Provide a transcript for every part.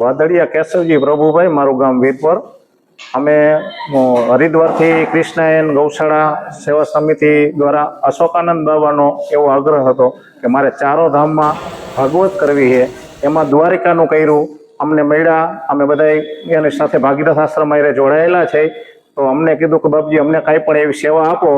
વાદળિયા કેશવજી પ્રભુભાઈ, મારું ગામ વીરપર. અમે હરિદ્વારથી કૃષ્ણાયન ગૌશાળા સેવા સમિતિ દ્વારા અશોકાનંદ બાબાનો એવો આગ્રહ હતો કે મારે ચારો ધામમાં ભાગવત કરવી છે. એમાં દ્વારિકાનું કર્યું, અમને મળ્યા, અમે બધા એની સાથે ભાગીરથ આશ્રમ જોડાયેલા છે. તો અમને કીધું કે બાપજી, અમને કાંઈ પણ એવી સેવા આપો.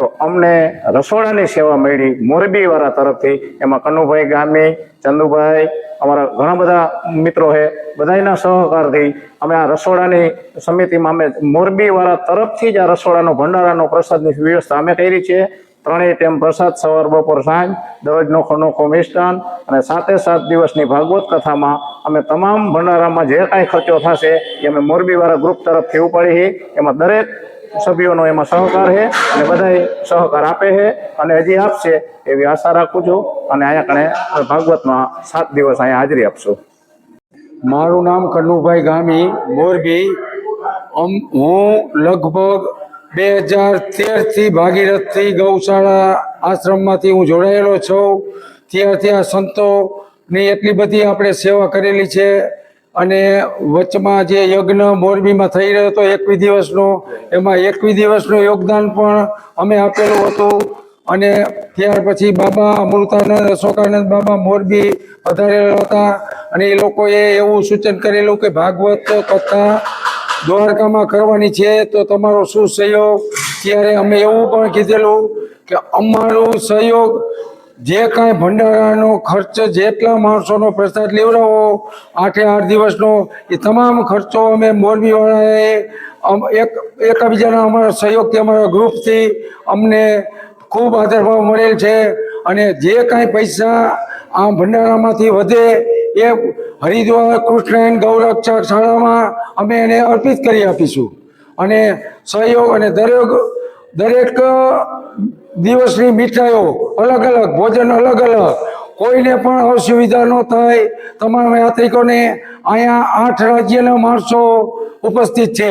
તો અમને રસોડાની સેવા મળી મોરબી વાળા તરફથી. એમાં કનુભાઈ ગામી, ચંદુભાઈ, અમારા ઘણા બધા મિત્રો છે બધાના સહકારથી અમે આ રસોડાની સમિતિમાં અમે મોરબી વાળા તરફથી જ આ રસોડાનો ભંડારાનો પ્રસાદની વ્યવસ્થા અમે કરી છે. ત્રણેય ટાઈમ પ્રસાદ સવાર, બપોર, સાંજ દરજ નોખો નોખો મિષ્ટાન અને સાતે સાત દિવસની ભાગવત કથામાં અમે તમામ ભંડારામાં જે કાંઈ ખર્ચો થશે એ અમે મોરબીવાળા ગ્રુપ તરફથી ઉપાડી એમાં દરેક સભ્યોનો એમાં સહકાર છે અને બધાએ સહકાર આપે છે અને હજી આપશે એવી આશા રાખું છું અને અહીંયા કણે ભાગવતમાં સાત દિવસ અહીંયા હાજરી આપશું. મારું નામ કન્નુભાઈ ગામી, મોરબી. હું લગભગ બે હજાર તેરથી ભાગીરથથી ગૌશાળા આશ્રમમાંથી હું જોડાયેલો છું. ત્યારથી આ સંતોની એટલી બધી આપણે સેવા કરેલી છે. અને વચમાં જે યજ્ઞ મોરબીમાં થઈ રહ્યો હતો એકવી દિવસનો, એમાં એકવી દિવસનું યોગદાન પણ અમે આપેલું હતું. અને ત્યાર પછી બાબા અમૃતાનંદ, અશોકાનંદ બાબા મોરબી વધારેલા હતા. અને એ લોકોએ એવું સૂચન કરેલું કે ભાગવત કથા દ્વારકામાં કરવાની છે, તો તમારો શું સહયોગ? ત્યારે અમે એવું પણ કીધેલું કે અમારું સહયોગ જે કાંઈ ભંડારાનો ખર્ચ જેટલા માણસોનો પ્રસાદ લેવડાવો આઠે આઠ દિવસનો, એ તમામ ખર્ચો અમે મોરબીવાળાએ એક, એકબીજાના અમારા સહયોગથી, અમારા ગ્રુપથી અમને ખૂબ આદરભાવ મળેલ છે અને જે કાંઈ પૈસા આ ભંડારામાંથી વધે એ હરિદ્વાર કૃષ્ણ ગૌરક્ષક શાળામાં અમે એને અર્પિત કરી આપીશું. અને સહયોગ અને દરેક દરેક દિવસની મીઠાઈઓ અલગ અલગ, ભોજન અલગ અલગ. કોઈને પણ અસુવિધા ન થાય. તમામ યાત્રિકોને અહીંયા આઠ રાજ્યના માણસો ઉપસ્થિત છે.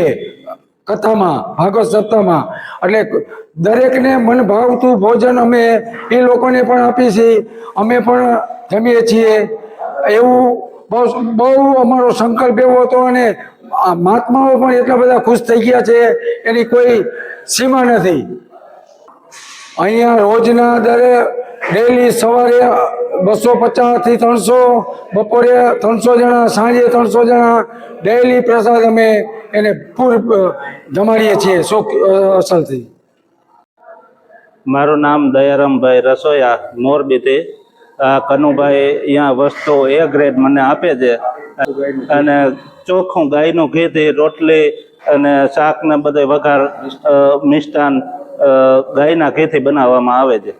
કથામાં, ભાગવત સપ્તાહમાં. એટલે દરેકને મન ભાવતું ભોજન અમે એ લોકોને પણ આપીએ છીએ. અમે પણ જમીએ છીએ. એવું બહુ બહુ અમારો સંકલ્પ એવો હતો અને મહાત્માઓ પણ એટલા બધા ખુશ થઈ ગયા છે. એની કોઈ સીમા નથી. અહીંયા રોજના દરે ડેલી સવારે બસો પચાસથી ત્રણસો, બપોરે ત્રણસો જણા, સાંજે ત્રણસો જણા ડેલી પ્રસાદ અમે એને પૂર જમાડીએ છીએ શોક અસલથી. મારું નામ દયારામભાઈ રસોયા મોરબીથી કનુભાઈ અહીંયા વસ્તુ એ ગ્રેડ મને આપે છે. અને ચોખ્ખું ગાયનું ઘી રોટલી અને શાકને બધે વઘાર મિષ્ટાન ગાયના ઘીથી બનાવવામાં આવે છે.